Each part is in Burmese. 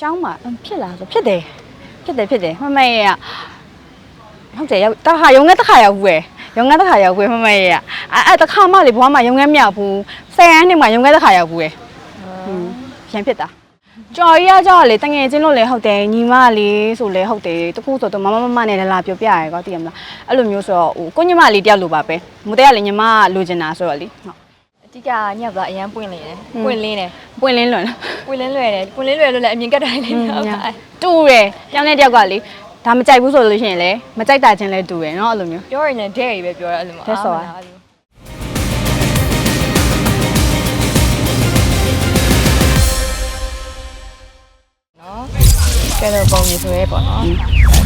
ကျောင်းမှာအင်းဖြစ်လားဆိုဖြစ်တယ်ဖြစ်တယ်ဖြစ်တယ်မမရဲ့ကဟုတ်တယ်ရောက်တခါရုံငန်းတခါရောက်ဘူးရယ်ရုံငန်းတခါရောက်ဘူးရယ်မမရဲ့ကအဲ့အဲ့တခါမှလေဘွားမှာရုံငန်းမရောက်ဘူးဆယ်ရန်နှစ်မှာရုံငန်းတခါရောက်ဘူးရယ်ဟွန်းပြန်ဖြစ်တာကြော်ကြီးကကြောက်လေတငယ်ချင်းလို့လေဟုတ်တယ်ညီမလေးဆိုလေဟုတ်တယ်တခုဆိုတော့မမမမနဲ့လည်းလာပြောပြရဲကောသိရမလားအဲ့လိုမျိုးဆိုတော့ဟိုကိုညီမလေးတယောက်လိုပါပဲမတဲ့ကလေညီမလိုချင်တာဆိုတော့လေဟုတ် အဓိကညက်သွားအရန်ပွင့်လင်းတယ်ပွင့်လင်းတယ်ပွင့်လင်းလွန်ပွင့်လင်းလွယ်တယ်ပွင့်လင်းလွယ်လို့လည်းအမြင်ကတ်တိုင်းလေးဟုတ်ပါဘူးတူရယ်တယောက်နဲ့တယောက်ကလေဒါမကြိုက်ဘူးဆိုလို့ရှိရင်လေမကြိုက်တာချင်းလဲတူရယ်နော်အဲ့လိုမျိုးပြောရင်လည်းဒဲ့ရီပဲပြောရအဲ့လိုမျိုးအဲ့ဆိုကဲတော့ပုံရည်ဆိုရဲပေါ့နော်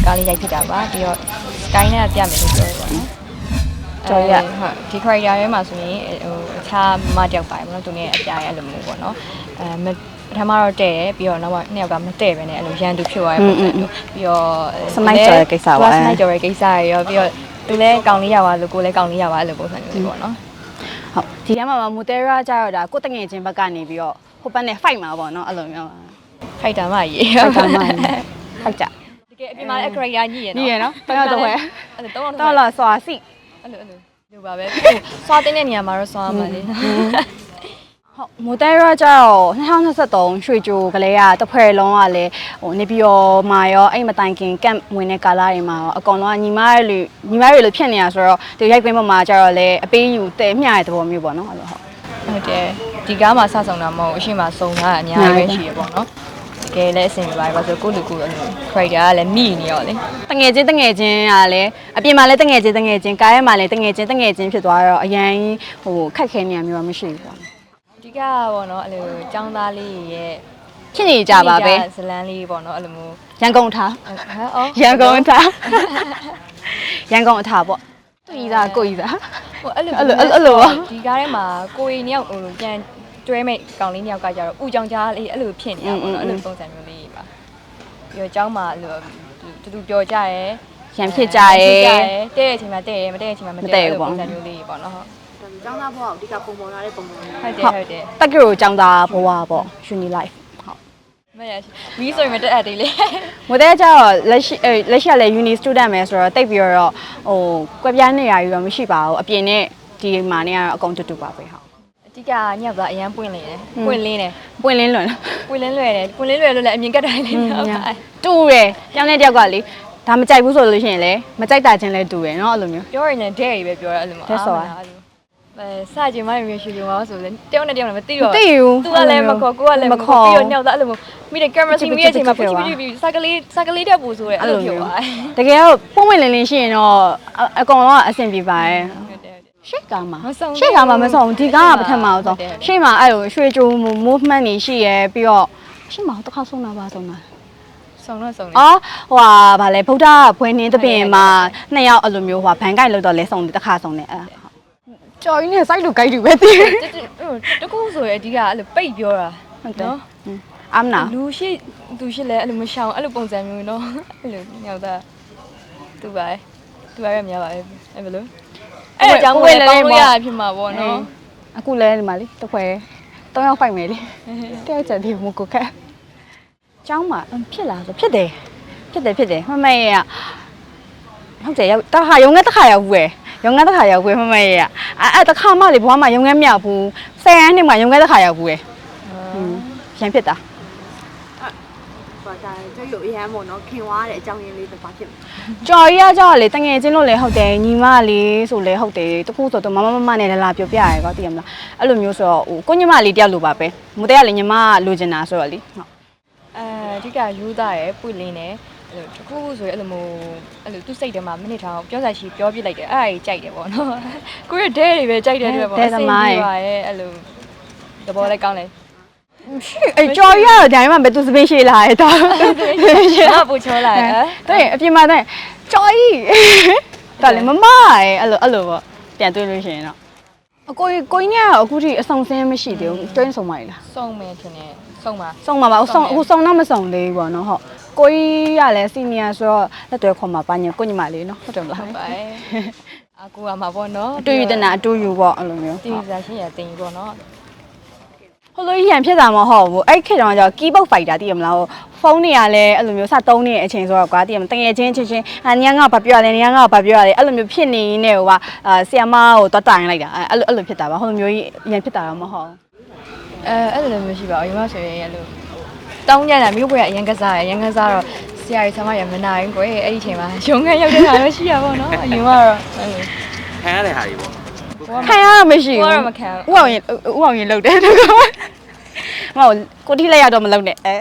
ကားလေးရိုက်ဖြစ်တာပါပြီးတော့ sky နဲ့ပြမယ်လို့ပြောရပေါ့နော် တော်ရဟုတ်ဒီ character ထဲမှာဆိုရင်ဟိုအခြားမတယောက်ပါတယ်မဟုတ်သူနဲ့အပြားရဲ့အဲ့လိုမျိုးပေါ့နော်အဲပထမတော့တဲ့တယ်ပြီးတော့နောက်မှနှစ်ယောက်ကမတဲ့ပဲနဲ့အဲ့လိုရန်သူဖြစ်သွားရဲ့ပုံစံမျိုးပြီးတော့ Smite ကြော်ရဲ့ကိစ္စပါ Smite ကြော်ရဲ့ကိစ္စရရောပြီးတော့သူလည်းကောင်းလေးရပါလို့ကိုလည်းကောင်းလေးရပါအဲ့လိုပုံစံမျိုးလေးပေါ့နော်ဟုတ်ဒီထဲမှာမူတဲရာကြတော့ဒါကိုတငယ်ချင်းဘက်ကနေပြီးတော့ဟိုဘက်နဲ့ fight မှာပေါ့နော်အဲ့လိုမျိုး fighter မကြီး fighter မကြီးဟုတ်ကြတကယ်အပြင်မှာလည်း character ညည်ရနော်ညည်ရနော်တော်တော်တော့တော့လာစွာစီ အဲ့လိုအဲ့လိုလိုပါပဲဆွာတင်းတဲ့နေရာမှာတော့ဆွာရမှာလေဟုတ်မိုတဲရကြတော့2023ရွှေကြိုကလေးကတစ်ဖွဲ့လုံးကလည်းဟိုနေပြီးတော့မာရောအဲ့မတိုင်ခင်ကန့်ဝင်တဲ့ကာလတွေမှာရောအကောင်လုံးကညီမတွေလူညီမတွေလိုဖြစ်နေတာဆိုတော့ဒီရိုက်ကွင်းပေါ်မှာကြတော့လည်းအပေးယူတဲမျှတဲ့သဘောမျိုးပေါ့နော်အဲ့လိုဟုတ်ဟုတ်တယ်ဒီကားမှာစဆောင်တာမဟုတ်အရှိမစုံတာအများကြီးပဲရှိရပေါ့နော် ကယ်လည်းအဆင်ပြေပါတယ်ဘာလို့ကိုလူကူအဲ့လို criteria ကလည်းမိနေရောလေတငယ်ချင်းတငယ်ချင်းကလည်းအပြင်မှာလည်းတငယ်ချင်းတငယ်ချင်းကားရဲမှာလည်းတငယ်ချင်းတငယ်ချင်းဖြစ်သွားတော့အရင်ဟိုခက်ခဲနေရမျိုးမရှိဘူးပေါ့အဓိကပေါ့နော်အဲ့လိုចောင်းသားလေးရဲ့ဖြစ်နေကြပါပဲဇလန်းလေးပေါ့နော်အဲ့လိုမျိုးရန်ကုန်ထားဟမ်အော်ရန်ကုန်ထားရန်ကုန်အထားပေါ့သူကြီးသားကိုကြီးသားဟိုအဲ့လိုအဲ့လိုအဲ့လိုပါဒီကားထဲမှာကိုရီနှစ်ယောက်ဟိုပြန် တွဲမဲ့ကောင်လေးနှစ်ယောက်ကကြတော့ဥကြောင်ကြားလေးအဲ့လိုဖြစ်နေတာပေါ့နော်အဲ့လိုပုံစံမျိုးလေးပါပြီးတော့ចောင်းမှာအဲ့လိုတူတူပြောကြရဲရန်ဖြစ်ကြရဲတဲ့တဲ့အချိန်မှာတဲ့ရဲမတဲ့တဲ့အချိန်မှာမတဲ့အဲ့လိုပုံစံမျိုးလေးပေါ့နော်ဟုတ်ကျောင်းသားဘဝကိုအဓိကပုံပေါ်လာတဲ့ပုံပေါ်လာဟုတ်တယ်ဟုတ်တယ်တက္ကသိုလ်ကျောင်းသားဘဝပေါ့ Uni Life ဟုတ်မရရှိမီးဆိုရင်မတက်အပ်သေးလေမတဲ့ကျတော့လက်ရှိအဲ့လက်ရှိကလည်း Uni student ပဲဆိုတော့တိတ်ပြီးတော့ဟိုကွက်ပြားနေရယူတော့မရှိပါဘူးအပြင်နဲ့ဒီမှာနေကတော့အကုန်တူတူပါပဲဟုတ် တိကညက်ပါအရန်ပွင့်နေတယ်ပွင့်လင်းတယ်ပွင့်လင်းလွယ်လားပွင့်လင်းလွယ်တယ်ပွင့်လင်းလွယ်လို့လည်းအမြင်ကတ်တိုင်းလေးဟုတ်ပါတူတယ်ပြောင်းတဲ့တယောက်ကလေဒါမကြိုက်ဘူးဆိုလို့ရှိရင်လေမကြိုက်တာချင်းလဲတူတယ်နော်အဲ့လိုမျိုးပြောရင်လည်းဒဲရီပဲပြောရအဲ့လိုမျိုးဒါဆိုတာအဲစကြင်မရမျိုးရှိကြပါဆိုလဲတယောက်နဲ့တယောက်နဲ့မသိတော့သိဘူးသူကလည်းမခေါ်ကိုကလည်းမခေါ်ပြီးတော့ညောက်သားအဲ့လိုမျိုးမိတဲ့ကင်မရာစီမိတဲ့အချိန်မှာပူပူပူစကလေးစကလေးတက်ပူဆိုရဲအဲ့လိုမျိုးပါတကယ်တော့ပုံဝင်လင်းလင်းရှိရင်တော့အကောင်တော့အဆင်ပြေပါတယ် ရှေ့ကားမှာမဆုံးဘူးရှေ့ကားမှာမဆုံးဘူးဒီကားကပထမဟုတ်ဆုံးတယ်ရှေ့မှာအဲ့လိုရွှေကြိုး movement တွေရှိရဲပြီးတော့ရှေ့မှာတစ်ခါဆုံးတာပါဆုံးတာဆုံးတော့ဆုံးတယ်အော်ဟိုဟာဗာလဲဗုဒ္ဓဘွယ်နှင်းတပင်မှာနှစ်ယောက်အဲ့လိုမျိုးဟိုဘန်ကိုက်လောက်တော့လဲဆုံးတယ်တစ်ခါဆုံးတယ်အဲ့ဒါဟုတ်ကြော်ရင်းနဲ့စိုက်လို့ကြိုက်တူပဲတည်တကူဆိုရဲအဓိကအဲ့လိုပိတ်ပြောတာဟုတ်တယ်နော်အမနာလူရှိသူရှိလဲအဲ့လိုမရှောင်အဲ့လိုပုံစံမျိုးနော်အဲ့လိုညောက်သားသူပါသူပါရမြပါပဲအဲ့ဘယ်လို အဲ့အကြောင်းကိုလည်းပေါင်းလို့ရဖြစ်မှာပေါ့နော်အခုလဲဒီမှာလေတစ်ခွဲ၃ယောက်ဖိုက်မယ်လေတယောက်ချက်ဒီမကိုခက်ကျောင်းမှာအင်းဖြစ်လားဆိုဖြစ်တယ်ဖြစ်တယ်ဖြစ်တယ်မမရဲ့ကဟုတ်တယ်ရောက်တခါရုံငန်းတခါရောက်ဘူးရယ်ရုံငန်းတခါရောက်ဘူးရယ်မမရဲ့ကအဲ့အဲ့တခါမှလေဘွားမှာရုံငန်းမရောက်ဘူးဆယ်ရန်နှစ်မှာရုံငန်းတခါရောက်ဘူးရယ်ရန်ဖြစ်တာ ဟိုဒါကျရုပ်အရန်ပေါ့နော်ခင်ွားတဲ့အကြောင်းရင်းလေးတစ်ပါဖြစ်မယ်ကြော်ကြီးကကြောက်လေတငယ်ချင်းလို့လေဟုတ်တယ်ညီမလေးဆိုလေဟုတ်တယ်တခုဆိုတော့မမမမနဲ့လည်းလာပြောပြရဲကောသိရမလားအဲ့လိုမျိုးဆိုတော့ဟိုကိုညီမလေးတယောက်လိုပါပဲမတဲ့ကလေညီမလိုချင်တာဆိုတော့လေဟုတ်အဲအဓိကယူသားရယ်ပွင့်လင်းတယ်အဲ့လိုတကူဆိုရဲအဲ့လိုမျိုးအဲ့လိုသူ့စိတ်ထဲမှာမိနစ်ထောင်ပြောစားရှိပြောပြလိုက်တယ်အဲ့ဒါကြီးကြိုက်တယ်ပေါ့နော်ကိုရဒဲတွေပဲကြိုက်တယ်တွေ့ပေါ့အဆင်ပြေပါရဲ့အဲ့လိုသဘောလည်းကောင်းတယ် ရှိအဲ့ကြော်ကြီးကတော့ဒါမှမပဲသူစပင်းရှိလာရဲ့တော့ငါပူချောလာတယ်တဲ့အပြင်မှာတဲ့ကြော်ကြီးဒါလေမမရဲ့အဲ့လိုအဲ့လိုပေါ့ပြန်တွေ့လို့ရှိရင်တော့အကိုကြီးကိုကြီးကတော့အခုထိအဆောင်ဆင်းမရှိသေးဘူးတွင်းဆုံးပါလားစုံမယ်ထင်တယ်စုံပါဆုံးပါပါအခုဆုံးအခုဆုံးတော့မဆုံးသေးဘူးပေါ့နော်ဟုတ်ကိုကြီးကလည်းစီနီယာဆိုတော့လက်တွဲခေါ်မှာပါညကိုညီမလေးနော်ဟုတ်တယ်မလားဟုတ်ပါရဲ့အကူကမှာပေါ့နော်အတူယူတနာအတူယူပေါ့အဲ့လိုမျိုးတီးစားရှင်းရတင်ပေါ့နော် ဟိုလိုကြီးရန်ဖြစ်တာမဟုတ်ဘူးအဲ့ခေတ်တုန်းကကျတော့ keyboard fighter သိရမလားဟိုဖုန်းတွေကလည်းအဲ့လိုမျိုးစသုံးနေတဲ့အချိန်ဆိုတော့ကွာသိရမလားတကယ်ချင်းချင်းချင်းအာညငါဘာပြောရလဲညငါဘာပြောရလဲအဲ့လိုမျိုးဖြစ်နေနေဟိုကအာဆီယမကိုတွတ်တိုင်လိုက်တာအဲ့လိုအဲ့လိုဖြစ်တာပါဟိုလိုမျိုးကြီးရန်ဖြစ်တာတော့မဟုတ်အဲအဲ့လိုမျိုးရှိပါဘူးညီမဆိုရင်အဲ့လိုတောင်းကြတာမြို့ပွဲကအရင်ကစားရအရင်ကစားတော့ဆရာကြီးဆရာမရမနိုင်ကွယ်အဲ့ဒီချိန်မှာရုံခန်းရောက်တဲ့ခါတော့ရှိရပါတော့အရင်ကတော့အဲ့လိုခံရတဲ့ဟာတွေပေါ့ ခံရတာမရှိကိုဘူးကတော့မခံဥအောင်ရင်ဥအောင်ရင်လောက်တယ်တကောမဟုတ်ကိုတိလိုက်ရတော့မလောက်နဲ့အဲ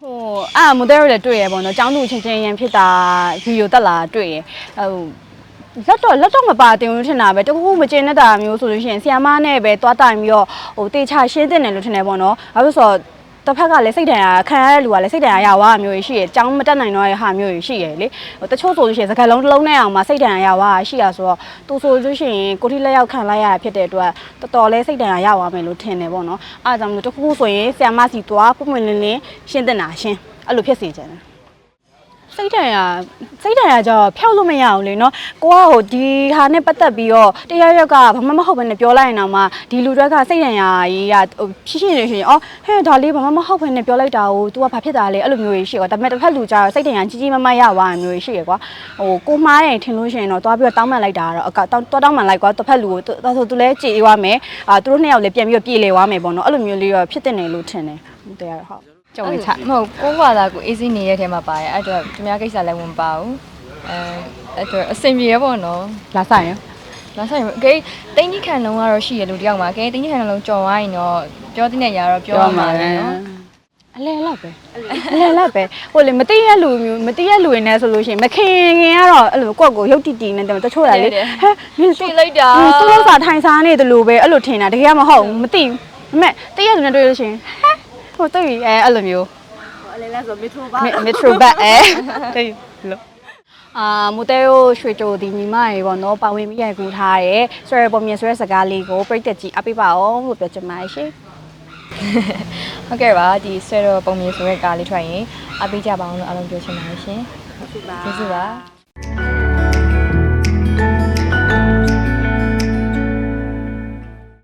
ဟိုအာမိုဒယ်လည်းတွေ့ရပေါ့နော်ចောင်းသူချင်းချင်းရန်ဖြစ်တာဗီဒီယိုတက်လာတွေ့ရဟိုလက်တော့လက်တော့မပါတင်လို့ထင်တာပဲတခုခုမကျင်တတ်တာမျိုးဆိုလို့ရှိရင်ဆီယမနဲ့ပဲသွားတိုင်ပြီးတော့ဟိုတေချာရှင်းတဲ့တယ်လို့ထင်တယ်ပေါ့နော်ဘာလို့ဆိုတော့ တစ်ဖက်ကလည်းစိတ်တန်ရာခံရတဲ့လူကလည်းစိတ်တန်ရာရသွားတာမျိုးရှိရယ်။ကြောင်းမတက်နိုင်တော့တဲ့ဟာမျိုးရှိရယ်လေ။ဟိုတချို့ဆိုလို့ရှိရင်စကားလုံးတစ်လုံးနဲ့အောင်မှစိတ်တန်ရာရသွားတာရှိရဆိုတော့သူဆိုလို့ရှိရင်ကိုထိလက်ရောက်ခံလိုက်ရတာဖြစ်တဲ့အတွက်တော်တော်လေးစိတ်တန်ရာရသွားမယ်လို့ထင်တယ်ပေါ့နော်။အားကြောင့်မလို့တစ်ခုခုဆိုရင်ဆီယမစီသွားပုံမှန်လင်းလင်းရှင်းတဲ့နာရှင်းအဲ့လိုဖြစ်စေချင်တယ်။ စိတ်တန်ရာစိတ်တန်ရာကြောဖျောက်လို့မရအောင်လေနော်ကိုကဟိုဒီဟာနဲ့ပတ်သက်ပြီးတော့တရားရောက်ကဘာမှမဟုတ်ဘဲနဲ့ပြောလိုက်ရင်တော့မှဒီလူတွေကစိတ်တန်ရာကြီးကဟိုဖြစ်ဖြစ်နေရှင်အော်ဟဲ့ဒါလေးဘာမှမဟုတ်ဘဲနဲ့ပြောလိုက်တာကို तू ကဘာဖြစ်တာလဲအဲ့လိုမျိုးကြီးရှိကွာဒါပေမဲ့တစ်ဖက်လူကြတော့စိတ်တန်ရာကြီးကြီးမမရသွားတာမျိုးကြီးရှိရကွာဟိုကိုမှားတယ်ထင်လို့ရှိရင်တော့တွားပြီးတော့တောင်းပန်လိုက်တာကတော့အကတောင်းတောင်းပန်လိုက်ကွာတစ်ဖက်လူကိုဒါဆို तू လည်းကြည်သွားမယ်အာသူတို့နှစ်ယောက်လည်းပြန်ပြီးတော့ပြေလေသွားမယ်ပေါ့နော်အဲ့လိုမျိုးလေးတော့ဖြစ်တဲ့နေလို့ထင်တယ်ဟုတ်တယ်ဟုတ် ကြုံဝင်ချမဟုတ်ကိုဘာသာကို easy နေရဲ့ထဲမှာပါတယ်အဲ့တော့သူများကိစ္စလည်းဝင်ပါဘူးအဲအဲ့တော့အဆင်ပြေရပေါ့နော်လာဆိုင်ရဒါဆိုရင်ဂိတ်တင်းကြီးခံလုံးကတော့ရှိရလို့တယောက်မှာဂိတ်တင်းကြီးခံလုံးကြော်သွားရင်တော့ပြောတဲ့နေရာတော့ပြောရမှာလေနော်အလဲလောက်ပဲအလဲလောက်ပဲဟိုလေမတိရလူမျိုးမတိရလူရင်းနဲ့ဆိုလို့ရှိရင်မခင်ခင်ကတော့အဲ့လိုကိုယ့်ကိုရုပ်တီတီနဲ့တချို့တာလေဟဲ့မင်းသိလိုက်တာသူ့လောက်စာထိုင်စားနေတယ်လို့ပဲအဲ့လိုထင်တာတကယ်မဟုတ်ဘူးမသိဘူးဒါပေမဲ့တိရလူနဲ့တွေ့လို့ရှိရင်ဟဲ့ ဟိုတွေ့အဲအဲ့လိုမျိုးဟိုအလဲလဲဆိုမီထရိုပါမက်ထရိုဘတ်အဲတွေ့လို့အာမိုတဲယိုရွှေကြိုဒီညီမရေပေါ့နော်ပါဝင်မိရိုက်ကူးထားတယ်ဆိုရယ်ပုံမြင်ဆိုရယ်စကားလေးကိုပြိတက်ကြည့်အပိပါအောင်လို့ပြောချင်ပါတယ်ရှင်ဟုတ်ကဲ့ပါဒီဆွဲတော့ပုံမြင်ဆိုတဲ့ကားလေးထွက်ရင်အပေးကြပါအောင်လို့အားလုံးပြောချင်ပါတယ်ရှင်ဟုတ်ပါကျေးဇူးပါ